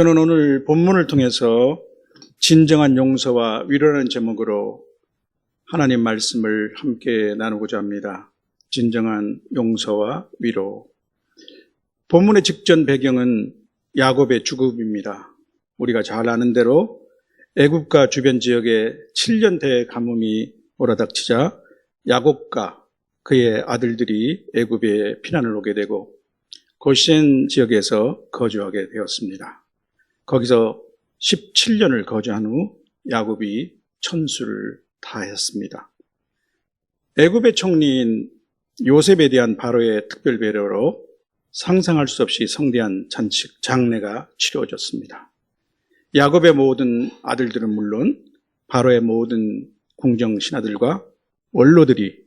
저는 오늘 본문을 통해서 진정한 용서와 위로라는 제목으로 하나님 말씀을 함께 나누고자 합니다. 진정한 용서와 위로. 본문의 직전 배경은 야곱의 죽음입니다. 우리가 잘 아는 대로 애굽과 주변 지역에 7년 대 가뭄이 몰아닥치자 야곱과 그의 아들들이 애굽에 피난을 오게 되고 고센 지역에서 거주하게 되었습니다. 거기서 17년을 거주한 후 야곱이 천수를 다했습니다. 애굽의 총리인 요셉에 대한 바로의 특별 배려로 상상할 수 없이 성대한 잔치 장례가 치러졌습니다. 야곱의 모든 아들들은 물론 바로의 모든 궁정 신하들과 원로들이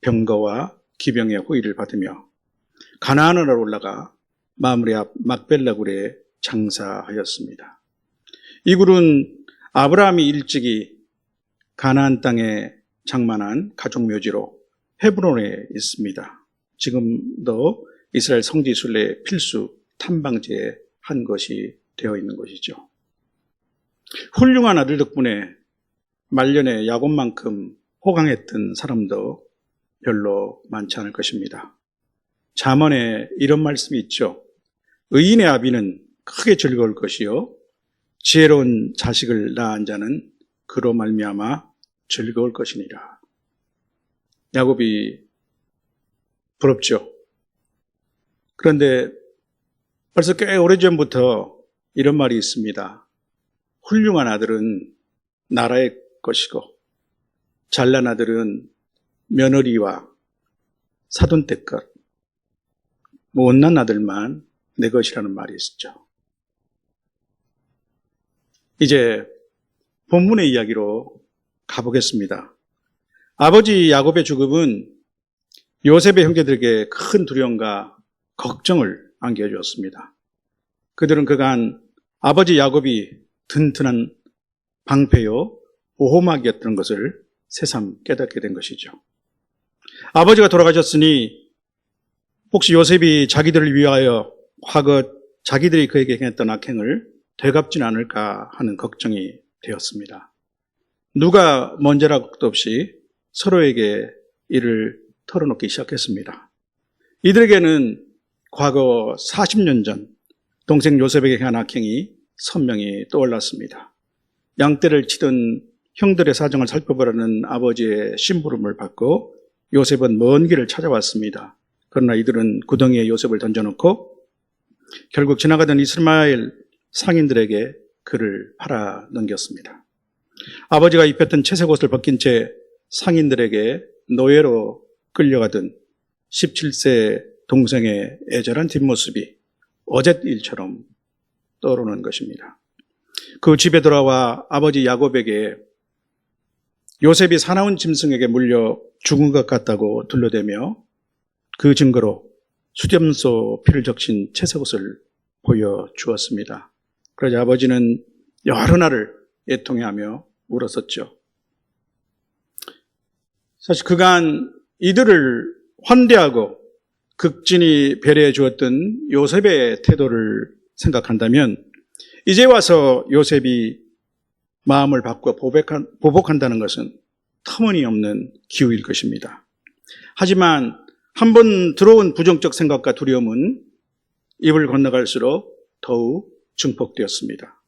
병거와 기병의 호의를 받으며 가나안으로 올라가 마무리 앞 막벨라굴에 장사하였습니다. 이 굴은 아브라함이 일찍이 가나안 땅에 장만한 가족 묘지로 헤브론에 있습니다. 지금도 이스라엘 성지 순례 필수 탐방지에 한 것이 되어 있는 것이죠. 훌륭한 아들 덕분에 말년에 야곱만큼 호강했던 사람도 별로 많지 않을 것입니다. 잠언에 이런 말씀이 있죠. 의인의 아비는 크게 즐거울 것이요 지혜로운 자식을 낳은 자는 그로 말미암아 즐거울 것이니라. 야곱이 부럽죠. 그런데 벌써 꽤 오래전부터 이런 말이 있습니다. 훌륭한 아들은 나라의 것이고 잘난 아들은 며느리와 사돈댁 것, 못난 아들만 내 것이라는 말이 있었죠. 이제 본문의 이야기로 가보겠습니다. 아버지 야곱의 죽음은 요셉의 형제들에게 큰 두려움과 걱정을 안겨주었습니다. 그들은 그간 아버지 야곱이 튼튼한 방패요 보호막이었던 것을 새삼 깨닫게 된 것이죠. 아버지가 돌아가셨으니 혹시 요셉이 자기들을 위하여 과거 자기들이 그에게 행했던 악행을 되갚진 않을까 하는 걱정이 되었습니다. 누가 먼저라고 것도 없이 서로에게 이를 털어놓기 시작했습니다. 이들에게는 과거 40년 전 동생 요셉에게 한 악행이 선명히 떠올랐습니다. 양떼를 치던 형들의 사정을 살펴보라는 아버지의 심부름을 받고 요셉은 먼 길을 찾아왔습니다. 그러나 이들은 구덩이에 요셉을 던져놓고 결국 지나가던 이스마엘 상인들에게 그를 팔아 넘겼습니다. 아버지가 입혔던 채색 옷을 벗긴 채 상인들에게 노예로 끌려가던 17세 동생의 애절한 뒷모습이 어젯 일처럼 떠오르는 것입니다. 그 집에 돌아와 아버지 야곱에게 요셉이 사나운 짐승에게 물려 죽은 것 같다고 둘러대며 그 증거로 수염소 피를 적신 채색옷을 보여주었습니다. 그러자 아버지는 여러 날을 애통해하며 울었었죠. 사실 그간 이들을 환대하고 극진히 배려해 주었던 요셉의 태도를 생각한다면 이제 와서 요셉이 마음을 바꿔 보복한 다는 것은 터무니없는 기우일 것입니다. 하지만 한 번 들어온 부정적 생각과 두려움은 입을 건너갈수록 더욱 증폭되었습니다.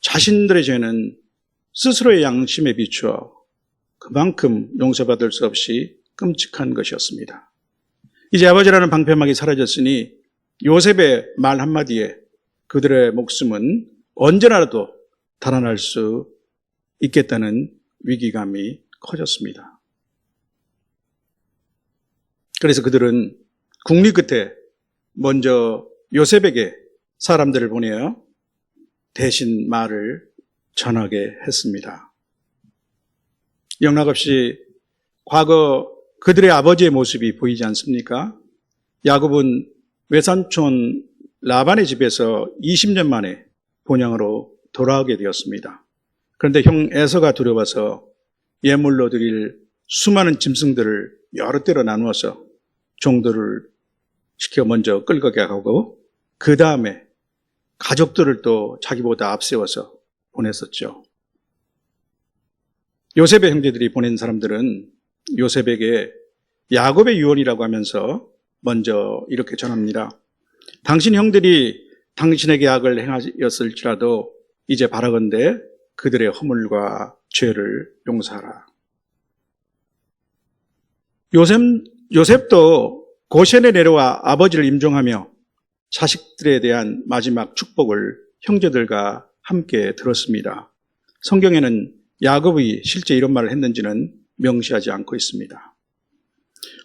자신들의 죄는 스스로의 양심에 비추어 그만큼 용서받을 수 없이 끔찍한 것이었습니다. 이제 아버지라는 방패막이 사라졌으니 요셉의 말 한마디에 그들의 목숨은 언제라도 달아날 수 있겠다는 위기감이 커졌습니다. 그래서 그들은 국리 끝에 먼저 요셉에게 사람들을 보내어 대신 말을 전하게 했습니다. 영락없이 과거 그들의 아버지의 모습이 보이지 않습니까? 야곱은 외산촌 라반의 집에서 20년 만에 본향으로 돌아오게 되었습니다. 그런데 형 에서가 두려워서 예물로 드릴 수많은 짐승들을 여러 대로 나누어서 종들을 시켜 먼저 끌고 가고 그 다음에 가족들을 또 자기보다 앞세워서 보냈었죠. 요셉의 형제들이 보낸 사람들은 요셉에게 야곱의 유언이라고 하면서 먼저 이렇게 전합니다. 당신 형들이 당신에게 악을 행하였을지라도 이제 바라건대 그들의 허물과 죄를 용서하라. 요셉, 요셉도 고센에 내려와 아버지를 임종하며 자식들에 대한 마지막 축복을 형제들과 함께 들었습니다. 성경에는 야곱이 실제 이런 말을 했는지는 명시하지 않고 있습니다.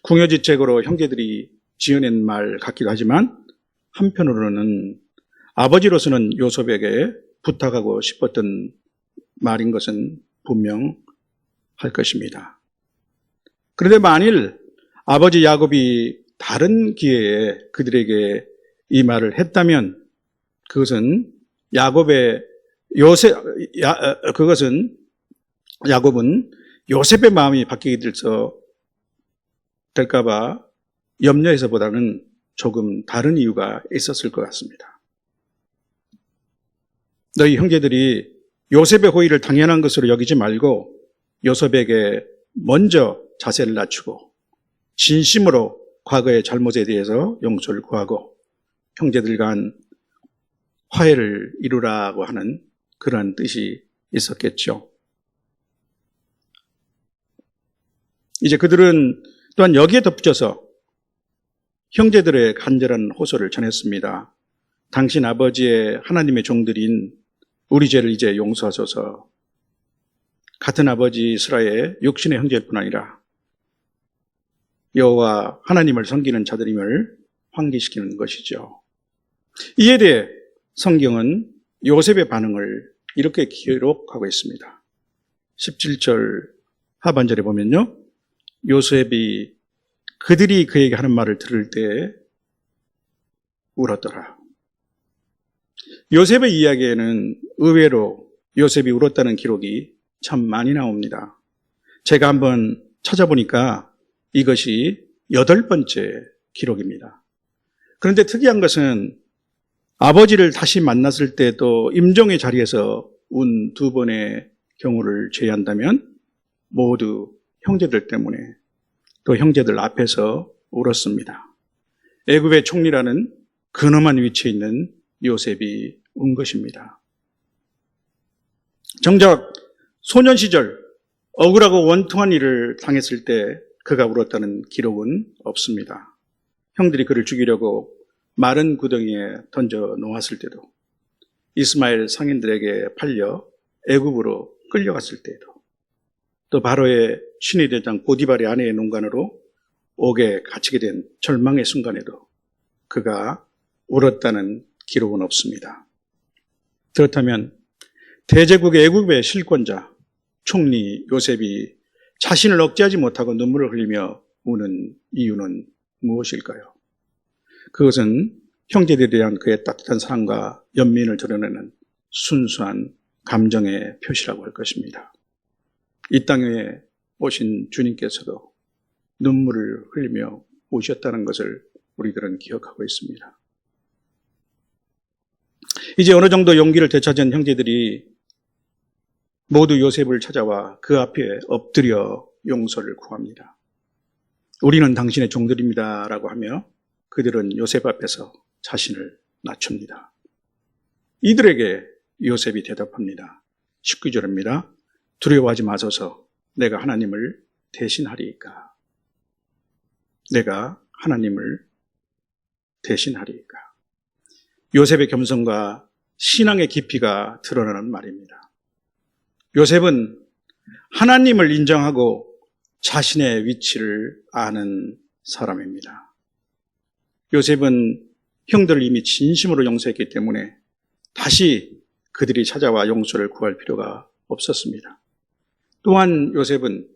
궁여지책으로 형제들이 지어낸 말 같기도 하지만 한편으로는 아버지로서는 요셉에게 부탁하고 싶었던 말인 것은 분명할 것입니다. 그런데 만일 아버지 야곱이 다른 기회에 그들에게 이 말을 했다면 그것은 야곱의 요셉 야, 어, 그것은 야곱은 요셉의 마음이 바뀌게 될서 될까봐 염려해서보다는 조금 다른 이유가 있었을 것 같습니다. 너희 형제들이 요셉의 호의를 당연한 것으로 여기지 말고 요셉에게 먼저 자세를 낮추고 진심으로 과거의 잘못에 대해서 용서를 구하고 형제들 간 화해를 이루라고 하는 그러한 뜻이 있었겠죠. 이제 그들은 또한 여기에 덧붙여서 형제들의 간절한 호소를 전했습니다. 당신 아버지의 하나님의 종들인 우리 죄를 이제 용서하소서. 같은 아버지 이스라엘 육신의 형제일 뿐 아니라 여호와 하나님을 섬기는 자들임을 환기시키는 것이죠. 이에 대해 성경은 요셉의 반응을 이렇게 기록하고 있습니다. 17절 하반절에 보면요. 요셉이 그들이 그에게 하는 말을 들을 때 울었더라. 요셉의 이야기에는 의외로 요셉이 울었다는 기록이 참 많이 나옵니다. 제가 한번 찾아보니까 이것이 여덟 번째 기록입니다. 그런데 특이한 것은 아버지를 다시 만났을 때도 임종의 자리에서 운 두 번의 경우를 제외한다면 모두 형제들 때문에 또 형제들 앞에서 울었습니다. 애굽의 총리라는 근엄한 위치에 있는 요셉이 운 것입니다. 정작 소년 시절 억울하고 원통한 일을 당했을 때 그가 울었다는 기록은 없습니다. 형들이 그를 죽이려고 마른 구덩이에 던져 놓았을 때도 이스마엘 상인들에게 팔려 애굽으로 끌려갔을 때에도 또 바로의 신의 대장 보디발의 아내의 농간으로 옥에 갇히게 된 절망의 순간에도 그가 울었다는 기록은 없습니다. 그렇다면 대제국의 애국의 실권자 총리 요셉이 자신을 억제하지 못하고 눈물을 흘리며 우는 이유는 무엇일까요? 그것은 형제들에 대한 그의 따뜻한 사랑과 연민을 드러내는 순수한 감정의 표시라고 할 것입니다. 이 땅에 오신 주님께서도 눈물을 흘리며 오셨다는 것을 우리들은 기억하고 있습니다. 이제 어느 정도 용기를 되찾은 형제들이 모두 요셉을 찾아와 그 앞에 엎드려 용서를 구합니다. 우리는 당신의 종들입니다. 라고 하며 그들은 요셉 앞에서 자신을 낮춥니다. 이들에게 요셉이 대답합니다. 19절입니다. 두려워하지 마소서 내가 하나님을 대신하리이까. 내가 하나님을 대신하리이까. 요셉의 겸손과 신앙의 깊이가 드러나는 말입니다. 요셉은 하나님을 인정하고 자신의 위치를 아는 사람입니다. 요셉은 형들을 이미 진심으로 용서했기 때문에 다시 그들이 찾아와 용서를 구할 필요가 없었습니다. 또한 요셉은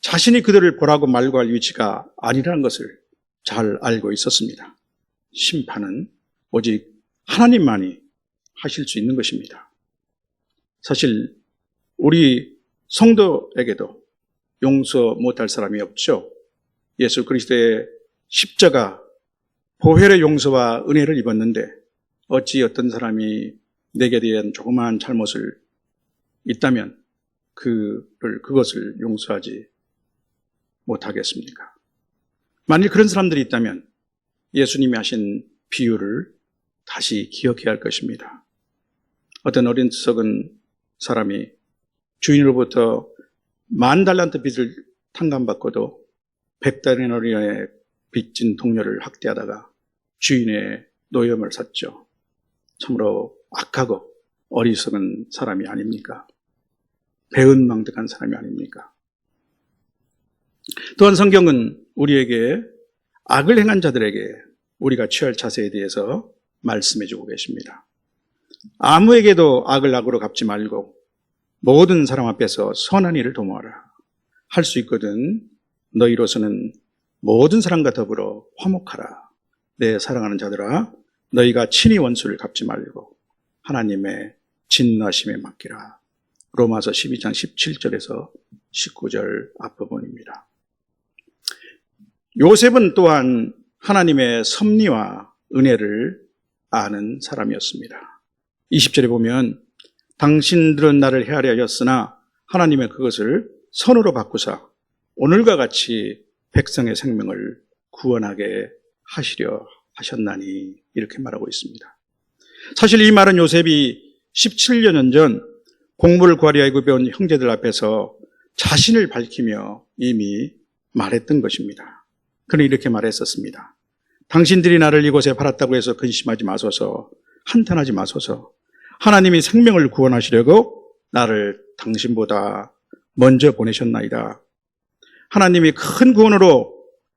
자신이 그들을 보라고 말고 할 위치가 아니라는 것을 잘 알고 있었습니다. 심판은 오직 하나님만이 하실 수 있는 것입니다. 사실 우리 성도에게도 용서 못할 사람이 없죠. 예수 그리스도의 십자가 보혈의 용서와 은혜를 입었는데 어찌 어떤 사람이 내게 대한 조그마한 잘못을 있다면 그를 그것을 용서하지 못하겠습니까? 만일 그런 사람들이 있다면 예수님이 하신 비유를 다시 기억해야 할 것입니다. 어떤 어린 석은 사람이 주인으로부터 만 달란트 빚을 탕감받고도 백 달러의 빚진 동료를 학대하다가 주인의 노염을 샀죠. 참으로 악하고 어리석은 사람이 아닙니까? 배은망덕한 사람이 아닙니까? 또한 성경은 우리에게 악을 행한 자들에게 우리가 취할 자세에 대해서 말씀해 주고 계십니다. 아무에게도 악을 악으로 갚지 말고 모든 사람 앞에서 선한 일을 도모하라. 할 수 있거든 너희로서는 모든 사람과 더불어 화목하라. 내 사랑하는 자들아 너희가 친히 원수를 갚지 말고 하나님의 진노하심에 맡기라. 로마서 12장 17절에서 19절 앞부분입니다. 요셉은 또한 하나님의 섭리와 은혜를 아는 사람이었습니다. 20절에 보면 당신들은 나를 헤아려 하였으나 하나님의 그것을 선으로 바꾸사 오늘과 같이 백성의 생명을 구원하게 하시려 하셨나니 이렇게 말하고 있습니다. 사실 이 말은 요셉이 17년 전 공부를 구하려 애굽에 온 형제들 앞에서 자신을 밝히며 이미 말했던 것입니다. 그는 이렇게 말했었습니다. 당신들이 나를 이곳에 팔았다고 해서 근심하지 마소서, 한탄하지 마소서. 하나님이 생명을 구원하시려고 나를 당신보다 먼저 보내셨나이다. 하나님이 큰 구원으로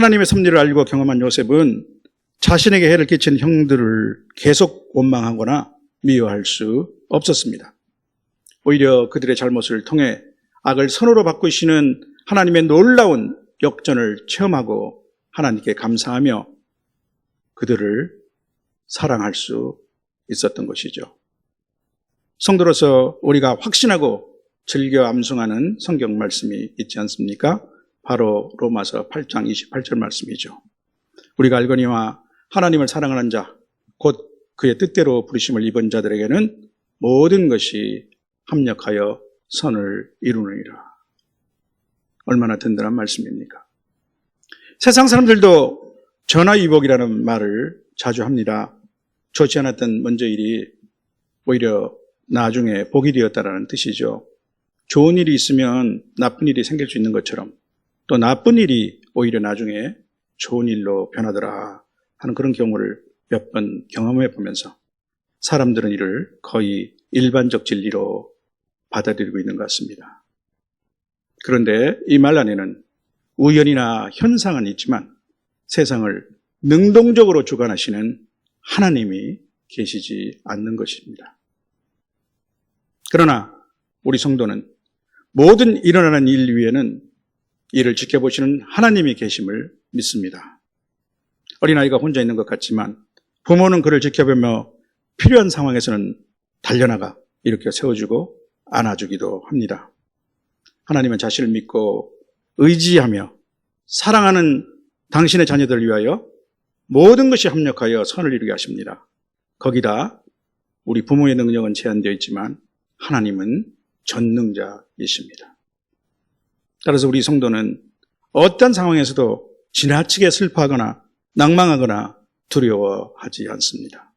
하나님의 섭리를 알고 경험한 요셉은 자신에게 해를 끼친 형들을 계속 원망하거나 미워할 수 없었습니다. 오히려 그들의 잘못을 통해 악을 선으로 바꾸시는 하나님의 놀라운 역전을 체험하고 하나님께 감사하며 그들을 사랑할 수 있었던 것이죠. 성도로서 우리가 확신하고 즐겨 암송하는 성경 말씀이 있지 않습니까? 바로 로마서 8장 28절 말씀이죠. 우리가 알거니와 하나님을 사랑하는 자, 곧 그의 뜻대로 부르심을 입은 자들에게는 모든 것이 합력하여 선을 이루느니라. 얼마나 든든한 말씀입니까? 세상 사람들도 전화위복이라는 말을 자주 합니다. 좋지 않았던 먼저 일이 오히려 나중에 복이 되었다라는 뜻이죠. 좋은 일이 있으면 나쁜 일이 생길 수 있는 것처럼 또 나쁜 일이 오히려 나중에 좋은 일로 변하더라 하는 그런 경우를 몇 번 경험해 보면서 사람들은 이를 거의 일반적 진리로 받아들이고 있는 것 같습니다. 그런데 이 말 안에는 우연이나 현상은 있지만 세상을 능동적으로 주관하시는 하나님이 계시지 않는 것입니다. 그러나 우리 성도는 모든 일어나는 일 위에는 이를 지켜보시는 하나님이 계심을 믿습니다. 어린아이가 혼자 있는 것 같지만 부모는 그를 지켜보며 필요한 상황에서는 달려나가 이렇게 세워주고 안아주기도 합니다. 하나님은 자신을 믿고 의지하며 사랑하는 당신의 자녀들을 위하여 모든 것이 합력하여 선을 이루게 하십니다. 거기다 우리 부모의 능력은 제한되어 있지만 하나님은 전능자이십니다. 따라서 우리 성도는 어떤 상황에서도 지나치게 슬퍼하거나 낭망하거나 두려워하지 않습니다.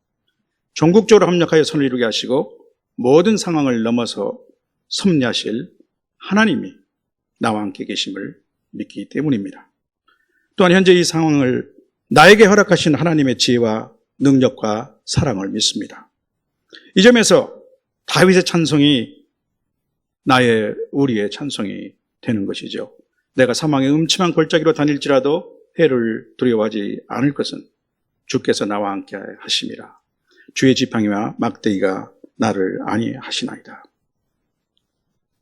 전국적으로 합력하여 선을 이루게 하시고 모든 상황을 넘어서 섭리하실 하나님이 나와 함께 계심을 믿기 때문입니다. 또한 현재 이 상황을 나에게 허락하신 하나님의 지혜와 능력과 사랑을 믿습니다. 이 점에서 다윗의 찬송이 나의 우리의 찬송이 되는 것이죠. 내가 사망의 음침한 골짜기로 다닐지라도 해를 두려워하지 않을 것은 주께서 나와 함께 하심이라. 주의 지팡이와 막대기가 나를 아니하시나이다.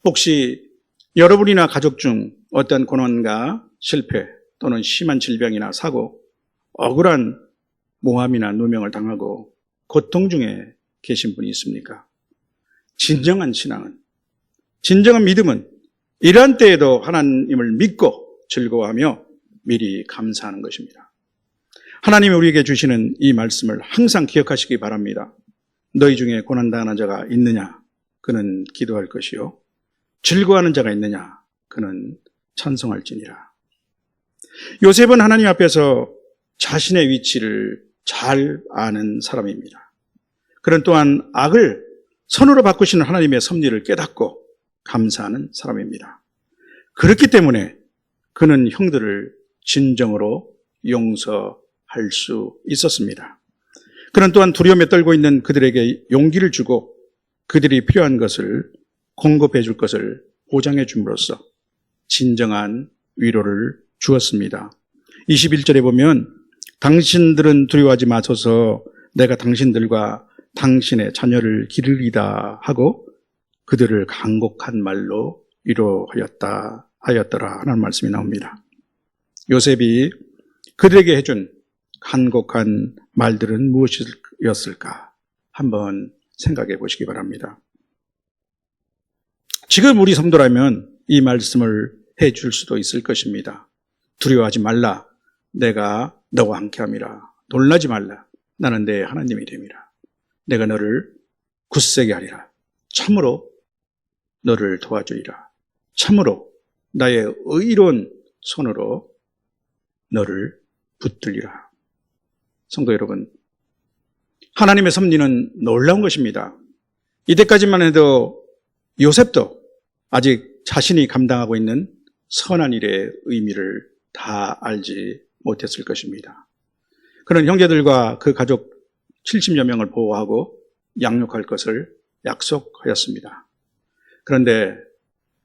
혹시 여러분이나 가족 중 어떤 고난과 실패 또는 심한 질병이나 사고, 억울한 모함이나 누명을 당하고 고통 중에 계신 분이 있습니까? 진정한 신앙은, 진정한 믿음은 이러한 때에도 하나님을 믿고 즐거워하며 미리 감사하는 것입니다. 하나님이 우리에게 주시는 이 말씀을 항상 기억하시기 바랍니다. 너희 중에 고난당하는 자가 있느냐? 그는 기도할 것이요. 즐거워하는 자가 있느냐? 그는 찬송할지니라. 요셉은 하나님 앞에서 자신의 위치를 잘 아는 사람입니다. 그는 또한 악을 선으로 바꾸시는 하나님의 섭리를 깨닫고 감사하는 사람입니다. 그렇기 때문에 그는 형들을 진정으로 용서할 수 있었습니다. 그는 또한 두려움에 떨고 있는 그들에게 용기를 주고 그들이 필요한 것을 공급해 줄 것을 보장해 줌으로써 진정한 위로를 주었습니다. 21절에 보면 당신들은 두려워하지 마소서 내가 당신들과 당신의 자녀를 기르리다 하고 그들을 간곡한 말로 위로하였다 하였더라 하는 말씀이 나옵니다. 요셉이 그들에게 해준 간곡한 말들은 무엇이었을까 한번 생각해 보시기 바랍니다. 지금 우리 성도라면 이 말씀을 해 줄 수도 있을 것입니다. 두려워하지 말라. 내가 너와 함께 함이라. 놀라지 말라. 나는 내 하나님이 됨이라. 내가 너를 굳세게 하리라. 참으로 너를 도와주리라. 참으로 나의 의로운 손으로 너를 붙들리라. 성도 여러분, 하나님의 섭리는 놀라운 것입니다. 이때까지만 해도 요셉도 아직 자신이 감당하고 있는 선한 일의 의미를 다 알지 못했을 것입니다. 그는 형제들과 그 가족 70여 명을 보호하고 양육할 것을 약속하였습니다. 그런데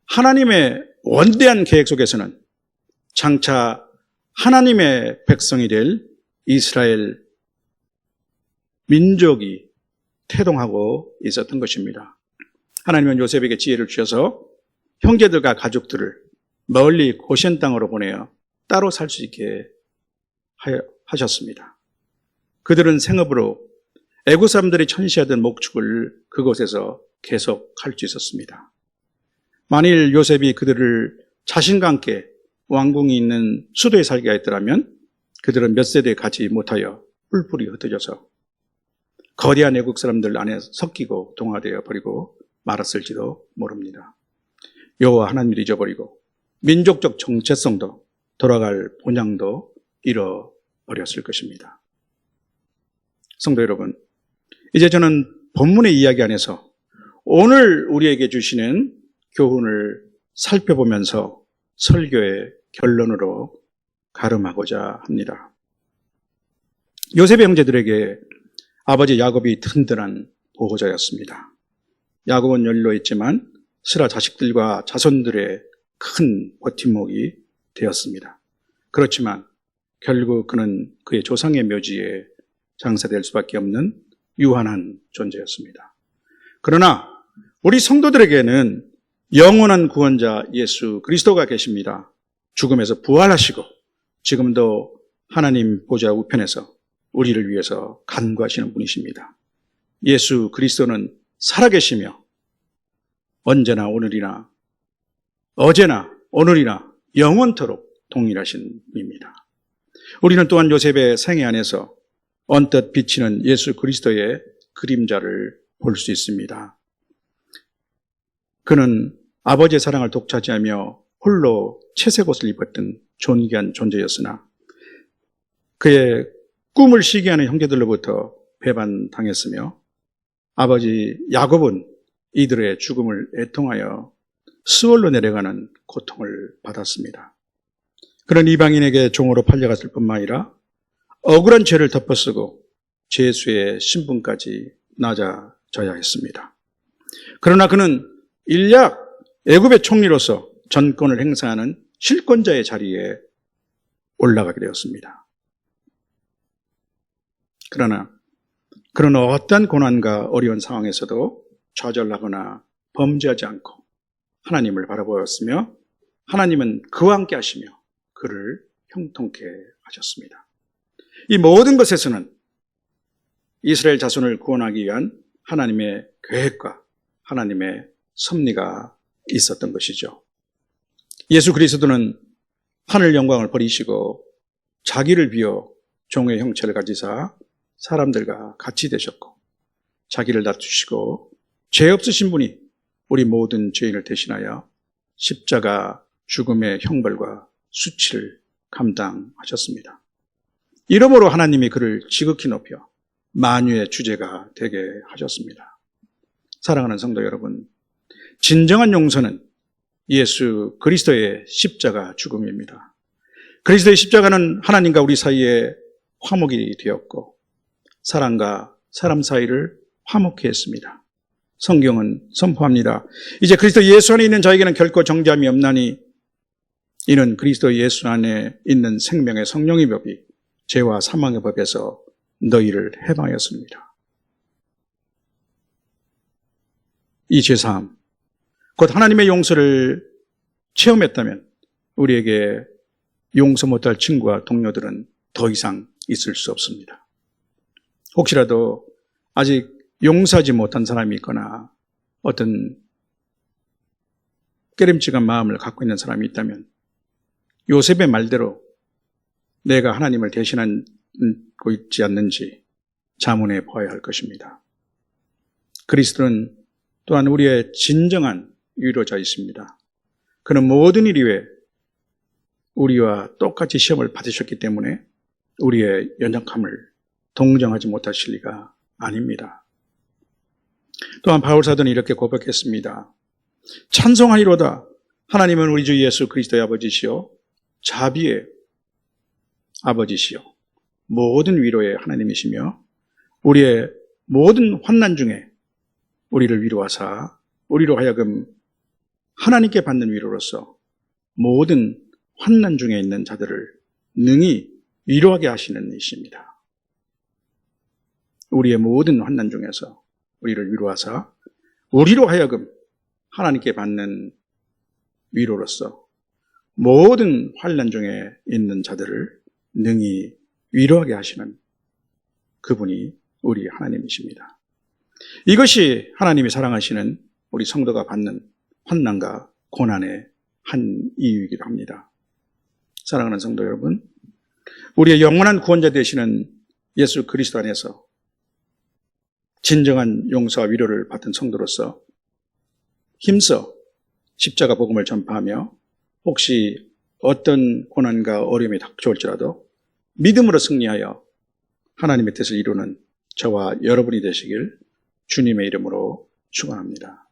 하나님의 원대한 계획 속에서는 장차 하나님의 백성이 될 이스라엘 민족이 태동하고 있었던 것입니다. 하나님은 요셉에게 지혜를 주셔서 형제들과 가족들을 멀리 고센 땅으로 보내어 따로 살 수 있게 하셨습니다. 그들은 생업으로 애구 사람들이 천시하던 목축을 그곳에서 계속 할 수 있었습니다. 만일 요셉이 그들을 자신과 함께 왕궁이 있는 수도에 살게 했더라면 그들은 몇 세대 가지 못하여 뿔뿔이 흩어져서 거대한 애국 사람들 안에 섞이고 동화되어 버리고 말았을지도 모릅니다. 여호와 하나님을 잊어버리고 민족적 정체성도 돌아갈 본향도 잃어버렸을 것입니다. 성도 여러분, 이제 저는 본문의 이야기 안에서 오늘 우리에게 주시는 교훈을 살펴보면서 설교의 결론으로 가름하고자 합니다. 요셉의 형제들에게 아버지 야곱이 든든한 보호자였습니다. 야곱은 연로했지만 스라 자식들과 자손들의 큰 버팀목이 되었습니다. 그렇지만 결국 그는 그의 조상의 묘지에 장사될 수밖에 없는 유한한 존재였습니다. 그러나 우리 성도들에게는 영원한 구원자 예수 그리스도가 계십니다. 죽음에서 부활하시고 지금도 하나님 보좌 우편에서 우리를 위해서 간구하시는 분이십니다. 예수 그리스도는 살아계시며 언제나 오늘이나 어제나 오늘이나 영원토록 동일하신 분입니다. 우리는 또한 요셉의 생애 안에서 언뜻 비치는 예수 그리스도의 그림자를 볼 수 있습니다. 그는 아버지의 사랑을 독차지하며 홀로 채색 옷을 입었던 존귀한 존재였으나 그의 꿈을 시기하는 형제들로부터 배반당했으며 아버지 야곱은 이들의 죽음을 애통하여 수월로 내려가는 고통을 받았습니다. 그런 이방인에게 종으로 팔려갔을 뿐만 아니라 억울한 죄를 덮어쓰고 죄수의 신분까지 낮아져야 했습니다. 그러나 그는 일약 애굽의 총리로서 전권을 행사하는 실권자의 자리에 올라가게 되었습니다. 그러나 그런 어떤 고난과 어려운 상황에서도 좌절하거나 범죄하지 않고 하나님을 바라보았으며 하나님은 그와 함께 하시며 그를 형통케 하셨습니다. 이 모든 것에서는 이스라엘 자손을 구원하기 위한 하나님의 계획과 하나님의 섭리가 있었던 것이죠. 예수 그리스도는 하늘 영광을 버리시고 자기를 비워 종의 형체를 가지사 사람들과 같이 되셨고 자기를 낮추시고 죄 없으신 분이 우리 모든 죄인을 대신하여 십자가 죽음의 형벌과 수치를 감당하셨습니다. 이러므로 하나님이 그를 지극히 높여 만유의 주제가 되게 하셨습니다. 사랑하는 성도 여러분, 진정한 용서는 예수 그리스도의 십자가 죽음입니다. 그리스도의 십자가는 하나님과 우리 사이에 화목이 되었고 사람과 사람 사이를 화목케 했습니다. 성경은 선포합니다. 이제 그리스도 예수 안에 있는 자에게는 결코 정죄함이 없나니 이는 그리스도 예수 안에 있는 생명의 성령의 법이 죄와 사망의 법에서 너희를 해방하였습니다. 이 죄사함, 곧 하나님의 용서를 체험했다면 우리에게 용서 못할 친구와 동료들은 더 이상 있을 수 없습니다. 혹시라도 아직 용서하지 못한 사람이 있거나 어떤 깨름직한 마음을 갖고 있는 사람이 있다면 요셉의 말대로 내가 하나님을 대신하고 있지 않는지 자문해 보아야 할 것입니다. 그리스도는 또한 우리의 진정한 위로자이십니다. 그는 모든 일 위에 우리와 똑같이 시험을 받으셨기 때문에 우리의 연약함을 동정하지 못하실 리가 아닙니다. 또한 바울사도는 이렇게 고백했습니다. 찬송하리로다. 하나님은 우리 주 예수 그리스도의 아버지시요. 자비의 아버지시요. 모든 위로의 하나님이시며 우리의 모든 환난 중에 우리를 위로하사 우리로 하여금 하나님께 받는 위로로서 모든 환난 중에 있는 자들을 능히 위로하게 하시는 이십니다. 우리의 모든 환난 중에서 우리를 위로하사 우리로 하여금 하나님께 받는 위로로서 모든 환난 중에 있는 자들을 능히 위로하게 하시는 그분이 우리 하나님이십니다. 이것이 하나님이 사랑하시는 우리 성도가 받는 환난과 고난의 한 이유이기도 합니다. 사랑하는 성도 여러분, 우리의 영원한 구원자 되시는 예수 그리스도 안에서 진정한 용서와 위로를 받은 성도로서 힘써 십자가 복음을 전파하며 혹시 어떤 고난과 어려움이 닥쳐올지라도 믿음으로 승리하여 하나님의 뜻을 이루는 저와 여러분이 되시길 주님의 이름으로 축원합니다.